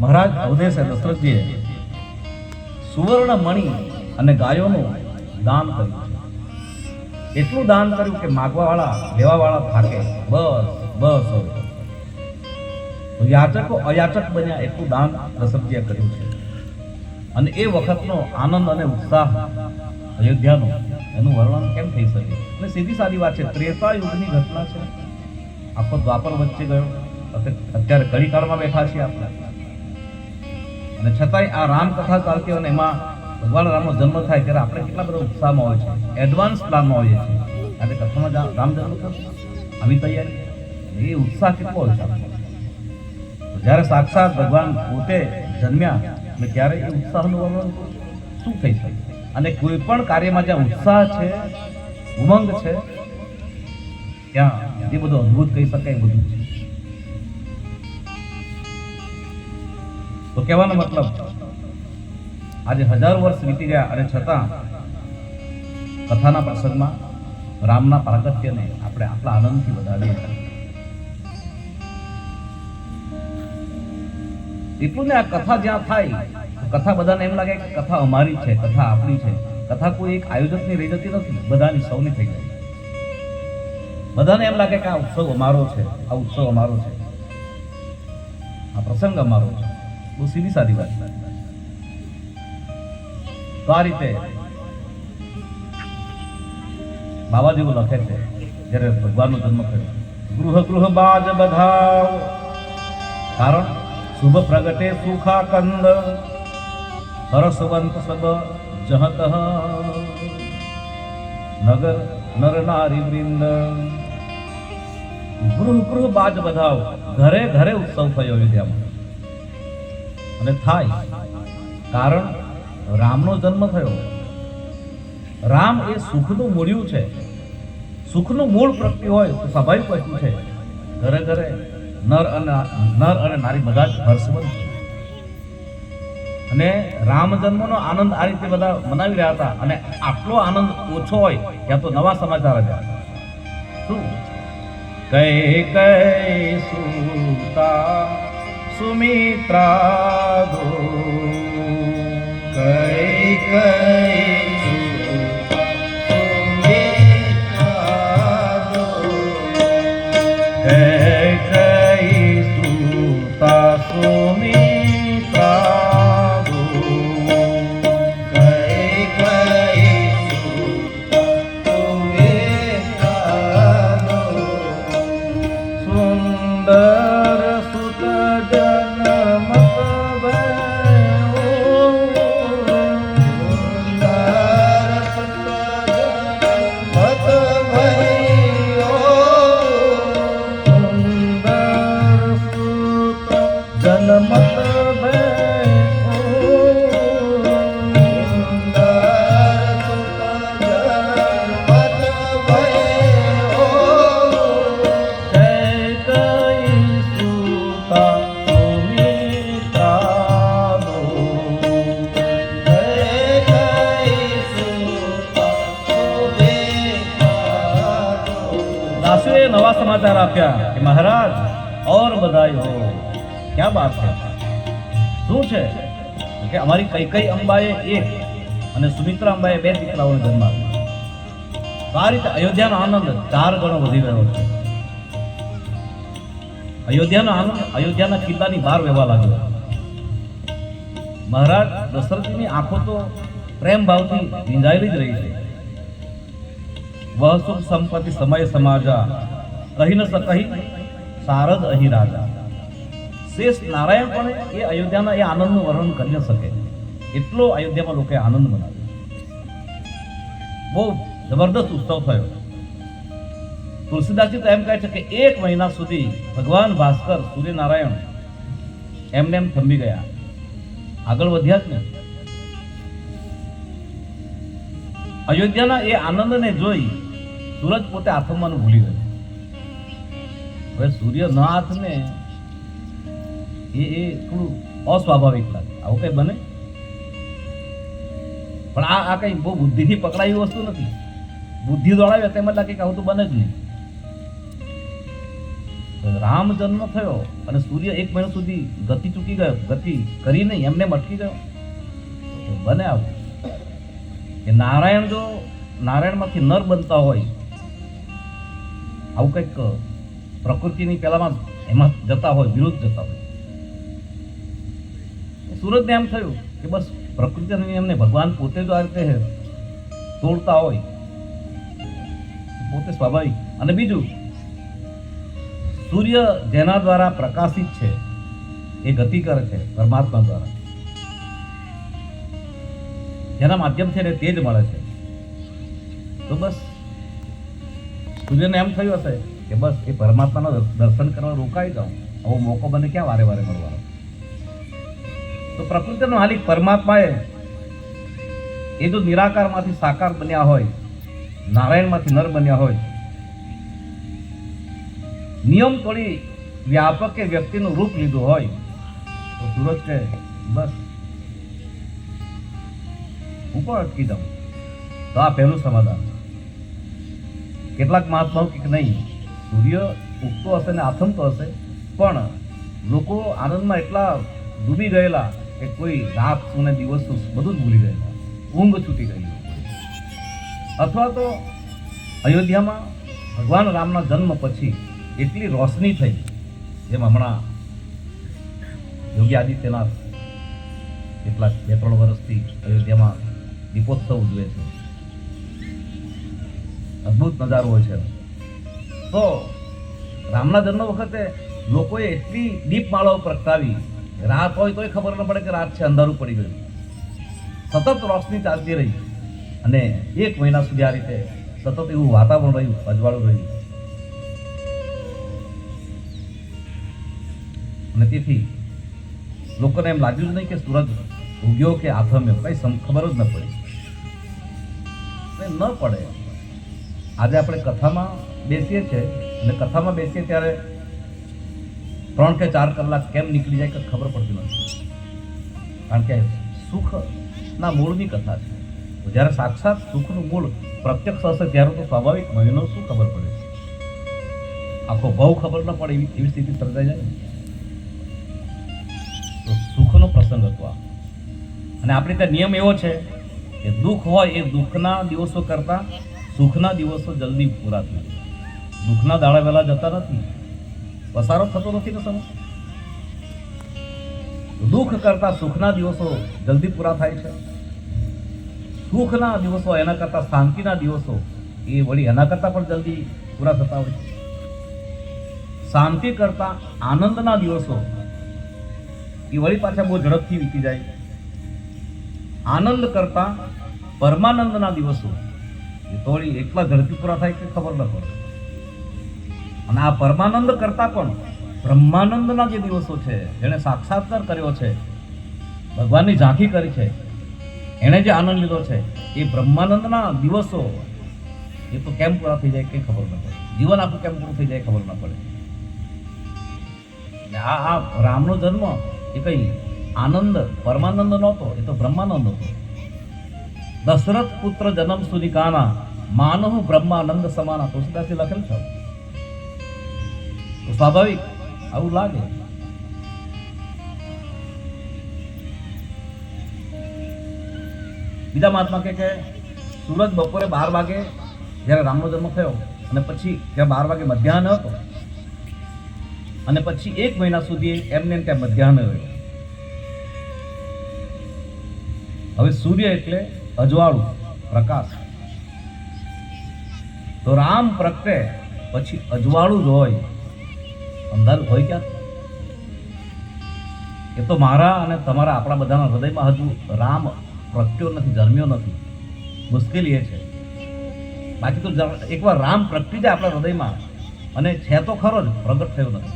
મહારાજ અવધેશ દશરથજીએ સુવર્ણ મણિ અને ગાયોનું દાન કર્યું એટલું દાન કર્યું કે માગવાવાળા, લેવાવાળા લેવા થાકે. બસ બસ યાચકો, અયાચક બન્યા એટલું દાન દશરથજીએ કર્યું છે. અને એ વખતનો આનંદ અને ઉત્સાહ અયોધ્યાનો, એનું વર્ણન કેમ થઈ શકે? અને સીધી સાદી વાત છે ત્રેતા યુગની ઘટના છે. આખો દ્વાપર વચ્ચે ગયો. અત્યારે- કળીકાળમાં બેઠા છીએ આપણે. અને છતાંય આ રામકથા ચાલતી અને એમાં ભગવાન રામનો જન્મ થાય ત્યારે આપણે કેટલા બધા ઉત્સાહમાં હોય છે. એડવાન્સ પ્લાનમાં હોઈએ છીએ. આજે કથામાં રામ જન્મ થશે આવી તૈયારી. એ ઉત્સાહ કેટલો હોય છે જ્યારે સાક્ષાત ભગવાન પોતે જન્મ્યા અને ત્યારે એ ઉત્સાહનું અનુભવવાનું શું થઈ શકે? અને કોઈ પણ કાર્યમાં જ્યાં ઉત્સાહ છે, ઉમંગ છે, ત્યાં એ બધું અદ્ભુત કહી શકાય બધું છે. તો કહેવાનો મતલબ, આજે હજારો વર્ષ વીતી ગયા અને છતાં કથાના પ્રસંગમાં રામના પ્રાગત્યને આપણે આપણા આનંદથી વધાવીએ એટલું ને આ કથા જ્યાં થાય કથા બધાને એમ લાગે કે કથા અમારી છે, કથા આપણી છે. કથા કોઈ એક આયોજકની રહી જતી નથી, બધાની સૌની થઈ જાય. બધાને એમ લાગે કે આ ઉત્સવ અમારો છે, આ ઉત્સવ અમારો છે. આ પ્રસંગ અમારો છે. બહુ સીધી સાદી વાત. તો આ રીતે બાબાજીઓ લખે છે જ્યારે ભગવાનનો જન્મ થયો ગૃહ ગૃહ બાજ બધાવ. કારણ શુભ પ્રગટે સુખા કંદ હરસવંત સબ જહત. નગર નર નારી વૃંદ. ગૃહ ગૃહ બાજ બધાવ ઘરે ઘરે ઉત્સવ થયો અયોધ્યામાં. અને થાય. કારણ રામનો જન્મ થયો. રામ એ સુખનું મૂળ્યું છે. સુખનું મૂળ પ્રગતિ હોય તો સ્વાભાવિક વસ્તુ છે. ઘરે ઘરે નર અને નર અને નારી બધા જ હર્ષવંત અને રામ જન્મનો આનંદ આ રીતે બધા મનાવી રહ્યા હતા. અને આટલો આનંદ ઓછો હોય ત્યાં તો નવા સમાચાર આવ્યા. શું? કઈ કઈ સુતા सुमित्रादो। कै कै નવા સમાચાર આપ્યા કે મહારાજ ઓર બધાઈ હો ક્યાં બાત છે શું છે. કે અમારી કઈ કઈ અંબાએ એક અને સુમિત્રા અંબાએ બે દીકરાઓને જન્મ આપ્યો આ રીતે અયોધ્યાનો આનંદ ચાર ગણો વધી રહ્યો છે. અયોધ્યાનો આનંદ અયોધ્યાના કિલ્લાની બહાર વહેવા લાગ્યો. મહારાજ દશરથની આંખો તો પ્રેમ ભાવથી ભીંજાયેલી જ રહી છે. વહ સંપત્તિ સમય સમાજા, કહી ન શકહી સારદ અહીં રાજા. શેષ નારાયણ પણ એ અયોધ્યાના એ આનંદનું વર્ણન કરી ન શકે. એટલો અયોધ્યામાં લોકોએ આનંદ મનાવ્યો. બહુ જબરદસ્ત ઉત્સવ થયો. તુલસીદાસજી તો એમ કહે છે કે એક મહિના સુધી ભગવાન ભાસ્કર, સૂર્યનારાયણ એમને એમ થંભી ગયા. આગળ વધ્યા જ ને અયોધ્યાના એ આનંદને જોઈ સૂરજ પોતે આથમવાનું ભૂલી ગયો. હવે સૂર્ય ન આથમે એ એ થોડું અસ્વાભાવિક લાગે. આવું કઈ બને? પણ આ આ કઈ બહુ બુદ્ધિથી પકડાયું વસ્તુ નથી. બુદ્ધિ દોડાવે તેમ જ લાગે કે આવું તો બને જ નહીં. રામ જન્મ થયો અને સૂર્ય એક મહિના સુધી ગતિ ચૂકી ગયો. ગતિ કરી નહીં, એમને મટકી ગયો. બને આવું. કે નારાયણ જો નારાયણમાંથી નર બનતા હોય, આવું કંઈક પ્રકૃતિની પહેલામાં એમાં જતા હોય, વિરુદ્ધ જતા હોય. સુરતને એમ થયું કે બસ પ્રકૃતિ એમને ભગવાન પોતે જો આ રીતે તોડતા હોય. પોતે સ્વાભાવિક. અને બીજું, સૂર્ય જેના દ્વારા પ્રકાશિત છે, એ ગતિ કરે છે, પરમાત્મા દ્વારા. જેના માધ્યમથી એને તેજ મળે છે. તો બસ, સૂર્યને એમ થયું હશે કે બસ એ પરમાત્માના દર્શન કરવા રોકાઈ જાઉં. આવો મોકો મને ક્યાં વારે વારે મળવાનો? તો પ્રકૃતિનો હાલી પરમાત્માએ એ જો નિરાકારમાંથી સાકાર બન્યા હોય, નારાયણમાંથી નર બન્યા હોય, નિયમ તોડી વ્યાપકે વ્યક્તિનું રૂપ લીધું હોય, તો સૂરજ કહે, બસ, હું પણ અટકી જાઉં. તો આ પહેલું સમાધાન. કેટલાક મહાત્માઓ કે નહીં, સૂર્ય ઉગતો હશે ને આથમતો હશે, પણ લોકો આનંદમાં એટલા ડૂબી ગયેલા કે કોઈ રાત શું ને દિવસ બધું જ ભૂલી ગયેલા. ઊંઘ છૂટી ગઈ. અથવા તો અયોધ્યામાં ભગવાન રામના જન્મ પછી એટલી રોશની થઈ, જેમ હમણાં યોગી આદિત્યનાથ કેટલાક બે, ત્રણ વર્ષથી અયોધ્યામાં દીપોત્સવ ઉજવે છે. અદ્ભુત નજારો હોય છે. તો રામના જન્મ વખતે લોકોએ એટલી દીપ માળાઓ પ્રગટાવી રાત હોય તોય ખબર ન પડે કે રાત છે, અંધારું પડી ગયું. સતત રોશની ચાલતી રહી. અને એક મહિના સુધી આ રીતે સતત એવું વાતાવરણ રહ્યું, અજવાળું રહ્યું. અને તેથી લોકોને એમ લાગ્યું જ નહીં કે સૂરજ ઉગ્યો કે આથમ્યો. કઈ ખબર જ ન પડી. ને પડે. આજે આપણે કથામાં બેસીએ છીએ. અને કથામાં બેસીએ ત્યારે ત્રણ કે ચાર કલાક કેમ નીકળી જાય કે ખબર પડતી નથી. કારણ કે સુખના મૂળની કથા છે. જ્યારે સાક્ષાત સુખનું મૂળ પ્રત્યક્ષ હશે ત્યારે તો સ્વાભાવિક મહિનો શું ખબર પડે આખો બહુ ખબર ન પડે એવી એવી સ્થિતિ સર્જાઈ જાય તો સુખનો પ્રસંગ હતો આ. અને આપણે ત્યાં નિયમ એવો છે કે દુઃખ હોય એ દુઃખના દિવસો કરતાં સુખના દિવસો જલ્દી પૂરા થાય દુઃખના દાડા વહેલા જતા નથી. પસારો થતો નથી ને સમય? દુઃખ કરતા સુખના દિવસો જલ્દી પૂરા થાય છે. સુખના દિવસો એના કરતા શાંતિના દિવસો એ વળી એના કરતા પણ જલ્દી પૂરા થતા હોય છે. શાંતિ કરતા આનંદના દિવસો એ વળી પાછા બહુ ઝડપથી વીતી જાય આનંદ કરતા પરમાનંદના દિવસો એ તો વળી એકલા ઝડપી પૂરા થાય કે ખબર ન પડે. અને આ પરમાનંદ કરતા પણ બ્રહ્માનંદના જે દિવસો છે, જેણે સાક્ષાત્કાર કર્યો છે, ભગવાનની ઝાંખી કરી છે, એણે જે આનંદ લીધો છે, એ બ્રહ્માનંદના દિવસો, એ તો કેમ પૂરા થઈ જાય કંઈ ખબર ન પડે. જીવન આખું કેમ પૂરું થઈ જાય ખબર ન પડે. આ આ રામનો જન્મ એ કઈ આનંદ, પરમાનંદ નહોતો, એ તો બ્રહ્માનંદ હતો. દશરથ પુત્ર જન્મ સુધી કાના માનવ બ્રહ્માનંદ સમાના તુલસીદાસે લખેલ છે. સ્વાભાવિક આવું લાગે? બીજા મહાત્મા કે કે સુરત બપોરે બાર વાગે જ્યારે રામનો જન્મ થયો અને પછી ત્યાં બાર વાગે મધ્યાહન હતો. અને પછી એક મહિના સુધી એમને એમ ત્યાં મધ્યાહન રહ્યો. હવે સૂર્ય એટલે અજવાળું, પ્રકાશ. તો રામ પ્રગટે પછી અજવાળું જ હોય. સમજાયું હોય ક્યાં? એ તો મારા અને તમારા આપણા બધાના હૃદયમાં હજુ રામ પ્રગટ્યો નથી, જન્મ્યો નથી. મુશ્કેલી એ છે. બાકી તો એકવાર રામ પ્રગટી જાય આપણા હૃદયમાં, અને છે તો ખરો જ, પ્રગટ થયો નથી.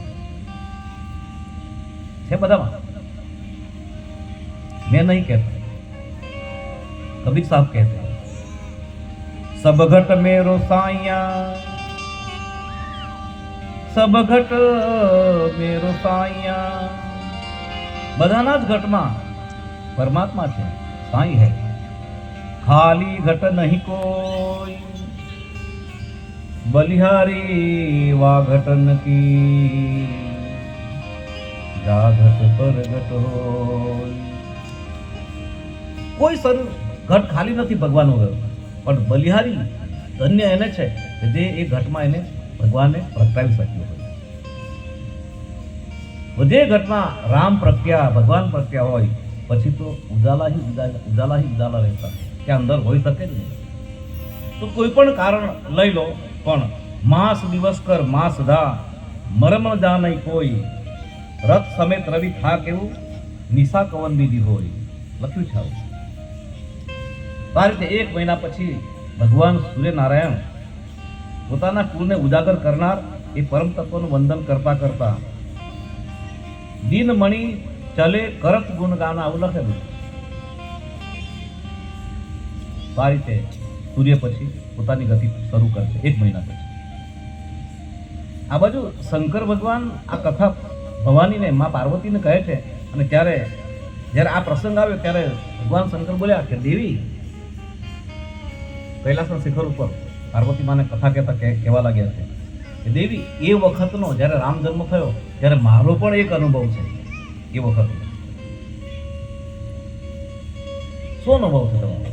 છે બધામાં? મેં નહીં કહેતો. કબીર સાહેબ કહેતા, સબઘટ મેરો સાયા સબ ઘટ મેરો સાયા બધાના જ ઘટમાં પરમાત્મા છે, સાંઈ હે. ખાલી ઘટ નહીં કોઈ. બલિહારી વા ઘટન કી જા પર ઘટ હોય. કોઈ સર ઘટ ખાલી નથી ભગવાન વગર પણ બલિહારી ધન્ય એને છે જે એ ઘટમાં એને ભગવાને પ્રગટાવી શક્યો હોય. જે ઘટના રામ પ્રત્યા, ભગવાન પ્રત્યા હોય, પછી તો ઉજાલા હી ઉજાલા રહેતા. ત્યાં અંદર હોઈ શકે જ નહીં. તો કોઈ પણ કારણ લઈ લો, પણ માસ દિવસ કર માસ ધા મરમ જા નહીં કોઈ. રથ સમેત રવિ થા કેવું નિશા કવન દીધી હોય. લખ્યું છે આ રીતે એક મહિના પછી ભગવાન સૂર્યનારાયણ પોતાના કુળને ઉજાગર કરનાર એ પરમ તત્વનું વંદન કરતા કરતા દિનમણી ચલે કરત ગુણ ગાના આવું લખેલું આ રીતે સૂર્ય પછી પોતાની ગતિ શરૂ કરશે, એક મહિના પછી. આ બાજુ શંકર ભગવાન આ કથા ભવાનીને મા પાર્વતીને કહે છે અને ત્યારે જ્યારે આ પ્રસંગ આવ્યો ત્યારે ભગવાન શંકર બોલ્યા કે દેવી, કૈલાસના શિખર ઉપર પાર્વતી માને કથા કહેતા કે કહેવા લાગ્યા છે કે દેવી, એ વખતનો જ્યારે રામ જન્મ થયો, ત્યારે મારો પણ એક અનુભવ છે એ વખતનો. શું અનુભવ છે તમારો?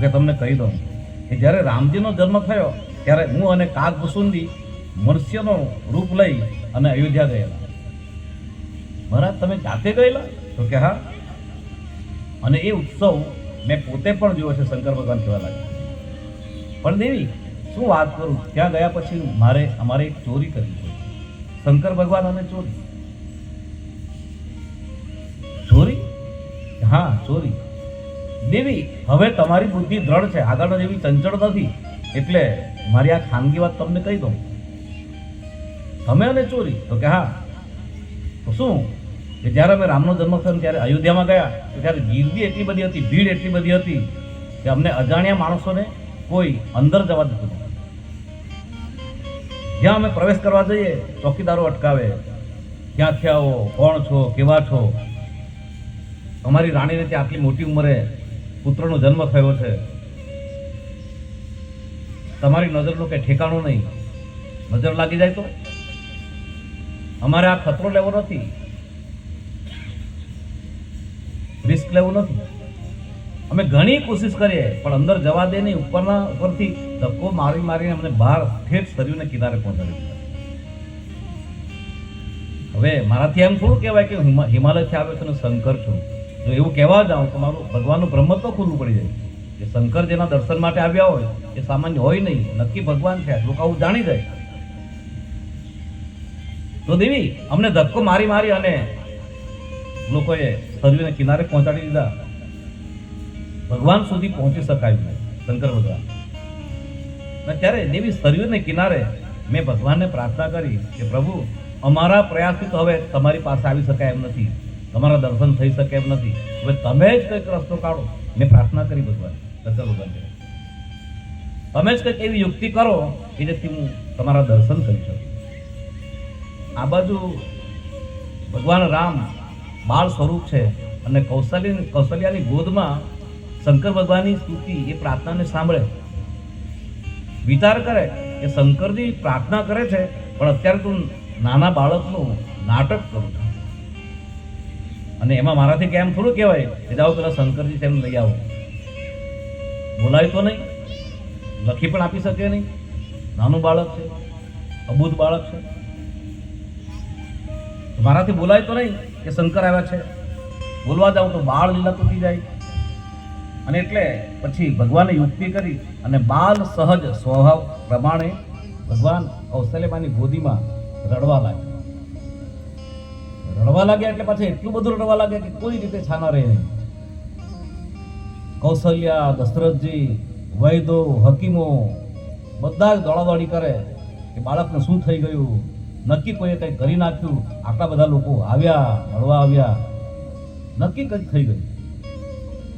કે તમને કહી દઉં કે જ્યારે રામજીનો જન્મ થયો, ત્યારે હું અને કાગ ભુસુંદી મનુષ્યનો રૂપ લઈ અને અયોધ્યા ગયેલા. મહારાજ, તમે જાતે ગયેલા? તો કે હા. અને એ ઉત્સવ મેં પોતે પણ જોયો છે, શંકર ભગવાન કહેવા લાગ્યા પણ દેવી, શું વાત કરું? ત્યાં ગયા પછી મારે અમારે એક ચોરી કરવી પડી. શંકર ભગવાન અને ચોરી. ચોરી? હા, ચોરી. દેવી, હવે તમારી બુદ્ધિ દ્રઢ છે. આગળ જેવી ચંચળ નથી. એટલે મારી આ ખાનગી વાત તમને કહી દઉં. તમે અને ચોરી, તો કે હા. તો શું? કે જ્યારે અમે રામનો જન્મ થયો ત્યારે અયોધ્યામાં ગયા ત્યારે ગીરદી એટલી બધી હતી, ભીડ એટલી બધી હતી કે અમને અજાણ્યા માણસોને કોઈ અંદર જવા દીધું જ્યાં અમે પ્રવેશ કરવા જઈએ, ચોકીદારો અટકાવે ક્યાંથી આવો કોણ છો? કેવા છો? અમારી રાણીને ત્યાં આટલી મોટી ઉંમરે પુત્રનો જન્મ થયો છે. તમારી નજરનું કંઈ ઠેકાણું નહીં. નજર લાગી જાય તો? અમારે આ ખતરો લેવો નથી. રિસ્ક લેવું નથી. અમે ઘણી કોશિશ કરીએ, પણ અંદર જવા દે નહીં, ઉપરના ઉપરથી ધક્કો મારી મારીને અમને બહાર ઠેઠ શરીરને કિનારે પહોંચાડી હવે મારાથી એમ થોડું કહેવાય કે હિમા- હિમાલયથી આવ્યો છું શંકર છું. જો એવું કહેવા જાઉં તો મારું ભગવાનનું બ્રહ્મત્વ ખુલ્લું પડી જાય. કે શંકર જેના દર્શન માટે આવ્યા હોય, એ સામાન્ય હોય નહીં. નક્કી ભગવાન છે, લોકો આવું જાણી જાય. તો દેવી, અમને ધક્કો મારી મારી અને લોકોએ સરયુને કિનારે પહોંચાડી દીધા. ભગવાન સુધી પહોંચી શકાયું શંકર ભગવાન. અને ત્યારે દેવી સરયુને કિનારે મેં ભગવાનને પ્રાર્થના કરી કે પ્રભુ, અમારા પ્રયાસથી તો હવે તમારી પાસે આવી શકાય એમ નથી. તમારા દર્શન થઈ શકે એમ નથી. હવે તમે જ કંઈક રસ્તો કાઢો. મેં પ્રાર્થના કરી ભગવાન, શંકર ભગવાન તમે જ કંઈક એવી યુક્તિ કરો કે જેથી હું તમારા દર્શન કરી શકું. આ બાજુ ભગવાન રામ બાળ સ્વરૂપ છે. અને કૌશલ્ય, કૌશલ્યાની ગોદમાં શંકર ભગવાનની સ્તુતિ એ પ્રાર્થનાને સાંભળે. વિચાર કરે કે શંકરજી પ્રાર્થના કરે છે, પણ અત્યારે તું નાના બાળકનું નાટક કરું છું. અને એમાં મારાથી કેમ થોડું કહેવાય કે જાઓ પેલા શંકરજી તેમ લઈ આવો. બોલાય તો નહીં, લખી પણ આપી શકે નહીં. નાનું બાળક છે, અબૂધ બાળક છે. મારાથી બોલાય તો નહીં કે શંકર આવ્યા છે. બોલવા જાઉં તો બાળ લીલા તૂટી જાય. અને એટલે પછી ભગવાને યુક્તિ કરી અને બાલ સહજ સ્વભાવ પ્રમાણે ભગવાન કૌશલ્યમાની ગોદીમાં રડવા લાગ્યા. રડવા લાગ્યા એટલે પાછા એટલું બધું રડવા લાગ્યા કે કોઈ રીતે છાના રહે નહીં. કૌશલ્યા, દશરથજી, વૈદો, હકીમો બધા જ દોડાદોડી કરે કે બાળકને શું થઈ ગયું? નક્કી કોઈએ કંઈ કરી નાખ્યું? આટલા બધા લોકો આવ્યા, મળવા આવ્યા. નક્કી કંઈક થઈ ગયું?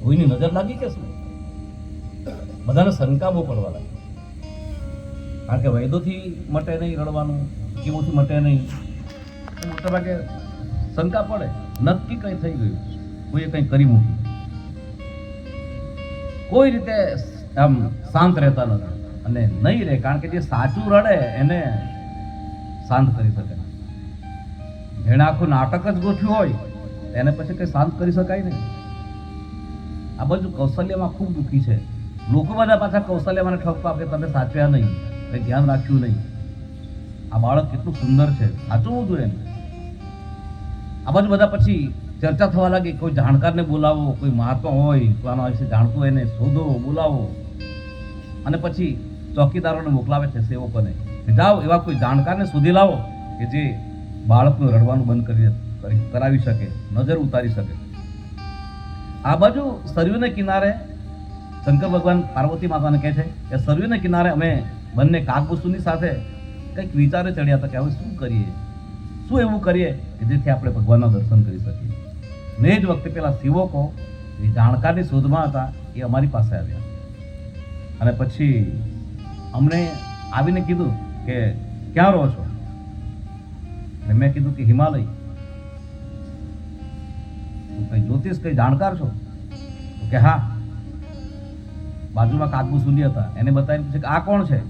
કોઈની નજર લાગી કે શું? બધાને શંકા બહુ પડવા લાગી કારણ કે વૈદોથી મટે નહીં રડવાનું કેવોથી મટે નહીં. મોટાભાગે મોટા ભાગે શંકા પડે. નક્કી કંઈ થઈ ગયું? કોઈએ કંઈ કરી મૂક્યું? કોઈ રીતે આમ શાંત રહેતા નથી અને નહીં રહે. કારણ કે જે સાચું રડે એને શાંત કરી શકે. જેણે આખું નાટક જ ગોઠવ્યું હોય એને પછી કંઈ શાંત કરી શકાય નહીં. આ બધું કૌશલ્યમાં ખૂબ દુઃખી છે. લોકો બધા પાછા કૌશલ્યમાં ઠપકો આપે તમે સાચવ્યા નહીં, કંઈ ધ્યાન રાખ્યું નહીં. આ બાળક કેટલું સુંદર છે. સાચવવું જોઈએ એને આ બાજુ બધા પછી ચર્ચા થવા લાગી, કોઈ જાણકારને બોલાવો, કોઈ મહાત્મા હોય તો આના વિશે જાણતું એને શોધો, બોલાવો. અને પછી ચોકીદારોને મોકલાવે છે સેવકોને. જાઓ એવા કોઈ જાણકારને શોધી લાવો કે જે બાળકનું રડવાનું બંધ કરી કરી- કરાવી શકે, નજર ઉતારી શકે. આ બાજુ સરયુને કિનારે શંકર ભગવાન પાર્વતી માતાને કહે છે કે, સરયુને કિનારે અમે બંને કાકબુસુની સાથે કંઈક વિચારે ચડ્યા હતા કે હવે શું કરીએ? શું એવું કરીએ કે જેથી આપણે ભગવાનના દર્શન કરી શકીએ? ને જ વખતે પેલા સેવકો એ જાણકારની શોધમાં હતા એ અમારી પાસે આવ્યા. અને પછી અમને આવીને કીધું કે ક્યાં રહો છો? મેં કીધું કે હિમાલય. કઈ જ્યોતિષ, કઈ જાણકાર છો? કે હા. બાજુમાં કાકબુ સુલી હતા. એને બતાવીને પૂછે કે આ કોણ છે?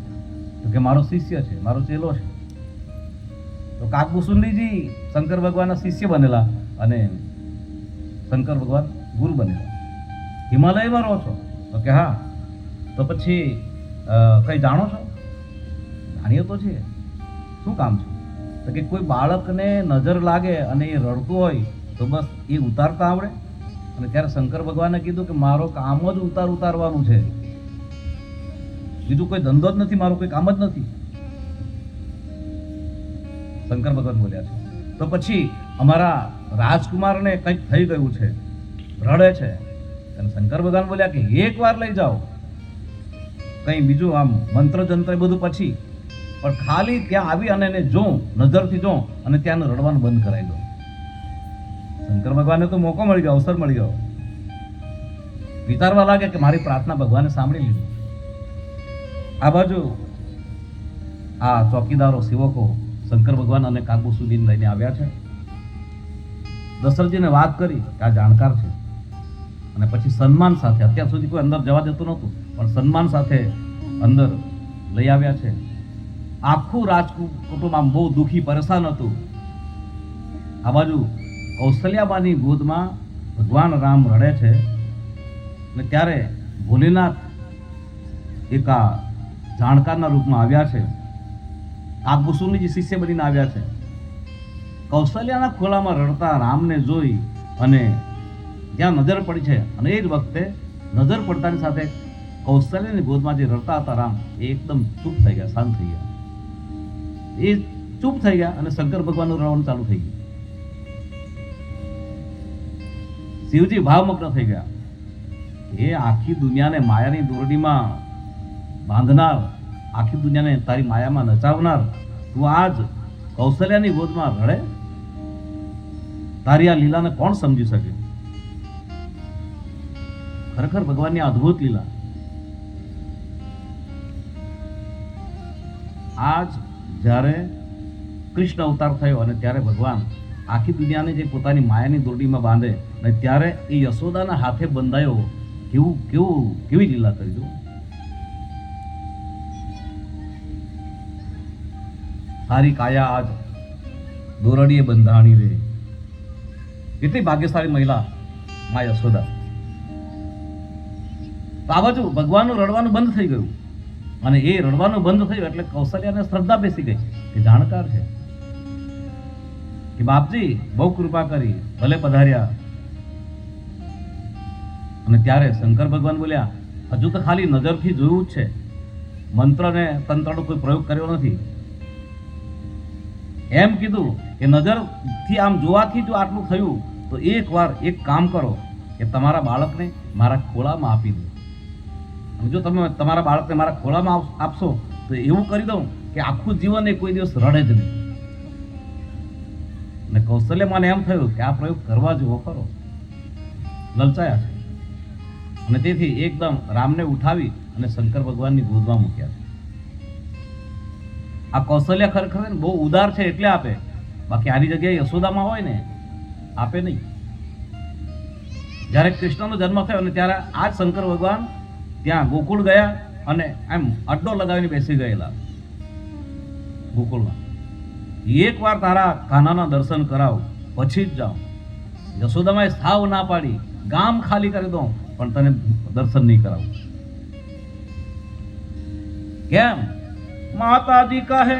તો કે મારો શિષ્ય છે, મારો ચેલો છે. તો કાકબુ સુંદરીજી શંકર ભગવાનના શિષ્ય બનેલા અને શંકર ભગવાન ગુરુ બનેલા. હિમાલયમાં રહો છો? તો કે હા. તો પછી કંઈ જાણો છો? જાણીએ તો છે. શું કામ છે? તો કે કોઈ બાળકને નજર લાગે અને એ રડતું હોય, તો બસ એ ઉતારતા આવડે. અને ત્યારે શંકર ભગવાને કીધું કે મારો કામ જ ઉતાર ઉતારવાનું છે. બીજું કોઈ ધંધો જ નથી, મારું કોઈ કામ જ નથી. શંકર ભગવાન બોલ્યા છે. તો પછી અમારા રાજકુમારને કંઈક થઈ ગયું છે. રડે છે. અને શંકર ભગવાન બોલ્યા કે, એક વાર લઈ જાઓ. કંઈ બીજું આમ મંત્ર જંત્ર બધું પછી પણ ખાલી ત્યાં આવી અને એને જો નજરથી જો અને ત્યાં રડવાનું બંધ કરાવી દો શંકર ભગવાનને તો મોકો મળી ગયો, અવસર મળી ગયો. વિચારવા લાગે કે મારી પ્રાર્થના ભગવાને સાંભળી લીધી. આ બાજુ આ ચોકીદારો, સેવકો શંકર ભગવાન અને કાબુ સુધી લઈને આવ્યા છે. દશરથજીને વાત કરી કે આ જાણકાર છે. અને પછી સન્માન સાથે, અત્યાર સુધી કોઈ અંદર જવા દેતું નહોતું, પણ સન્માન સાથે અંદર લઈ આવ્યા છે. આખું રાજકુટ કુટુંબ આમ બહુ દુઃખી, પરેશાન હતું. આ બાજુ કૌશલ્યાબાની ગોદમાં ભગવાન રામ રડે છે અને ત્યારે ભોલેનાથ એક આ જાણકારના રૂપમાં આવ્યા છે. આ કુસુમની શિષ્ય બનીને આવ્યા છે. કૌશલ્યાના ખોલામાં રડતા રામને જોઈ અને ત્યાં નજર પડી છે અને એ જ વખતે નજર પડતાની સાથે કૌશલ્યની ગોદમાં જે રડતા હતા રામ, એ એકદમ ચૂપ થઈ ગયા, શાંત થઈ ગયા. એ ચૂપ થઈ ગયા અને શંકર ભગવાનનું રડવાનું ચાલુ થઈ ગયું. શિવજી ભાવમગ્ન થઈ ગયા. એ આખી દુનિયાને માયાની દોરડીમાં બાંધનાર, આખી દુનિયાને તારી માયામાં નચાવનાર, તું આજ કૌશલ્યાની ગોદમાં રડે? તારી આ લીલાને કોણ સમજી શકે? ખરેખર ભગવાનની અદ્ભુત લીલા. આજ જ્યારે કૃષ્ણ અવતાર થયો અને ત્યારે ભગવાન આખી દુનિયાને જે પોતાની માયાની દોરડીમાં બાંધે અને ત્યારે એ યશોદાના હાથે બંધાયો, કેવું કેવું, કેવી લીલા કરી દો તારી કાયા આજ દોરડીએ બંધાણી રે. કેટલી ભાગ્યશાળી મહિલા મા યશોદા. તો આ બાજુ ભગવાનનું રડવાનું બંધ થઈ ગયું. અને એ રડવાનું બંધ થયું એટલે કૌશલ્યાને શ્રદ્ધા બેસી ગઈ કે જાણકાર છે. કે બાપજી, બહુ કૃપા કરી, ભલે પધાર્યા. અને ત્યારે શંકર ભગવાન બોલ્યા, હજુ તો ખાલી નજરથી જોયું જ છે. મંત્રને તંત્રનો કોઈ પ્રયોગ કર્યો નથી. એમ કીધું કે નજરથી આમ જોવાથી જો આટલું થયું, તો એક વાર એક કામ કરો કે તમારા બાળકને મારા ખોળામાં આપી દો. જો તમે તમારા બાળકને મારા ખોળામાં આપશો, તો એવું કરી દઉં કે આખું જીવન એ કોઈ દિવસ રડે જ નહીં. અને કૌશલ્ય મને એમ થયું કે આ પ્રયોગ કરવા જેવો ખરો લલચાયા છે. અને તેથી એકદમ રામને ઉઠાવી અને શંકર ભગવાનની ગોદમાં મૂક્યા છે. આ કૌશલ્ય ખરેખર બહુ ઉદાર છે એટલે આપે. બાકી આની જગ્યાએ યશોદામાં હોય ને, આપે નહીં. જ્યારે કૃષ્ણનો જન્મ થયો અને ત્યારે આ જ શંકર ભગવાન ત્યાં ગોકુળ ગયા અને એમ અડ્ડો લગાવીને બેસી ગયેલા. ગોકુળમાં. એકવાર તારા કાનાના દર્શન કરાવ, પછી જ જાઉં. યશોદામાં સાવ ના પાડી, ગામ ખાલી કરી દઉં, પણ તને દર્શન નહીં કરાવું. કેમ? માતાજી કહે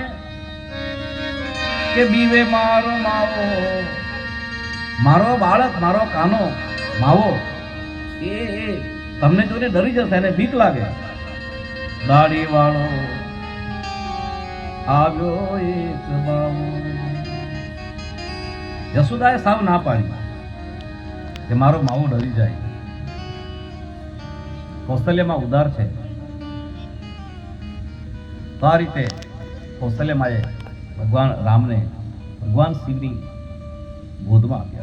કે બીવે મારો માવો. મારો બાળક, મારો કાનો, માવો. એ એ તમને જોઈને ડરી જશે એને બીક લાગે. દાઢી વાળો આવ્યો બાવો સાવ ના પાડી કે મારો માવો ડરી જાય. કૌશલ્યમાં ઉદાર છે. તો આ રીતે કૌશલ્યમાએ ભગવાન રામને ભગવાન શિવની ગોદમાં આપ્યા.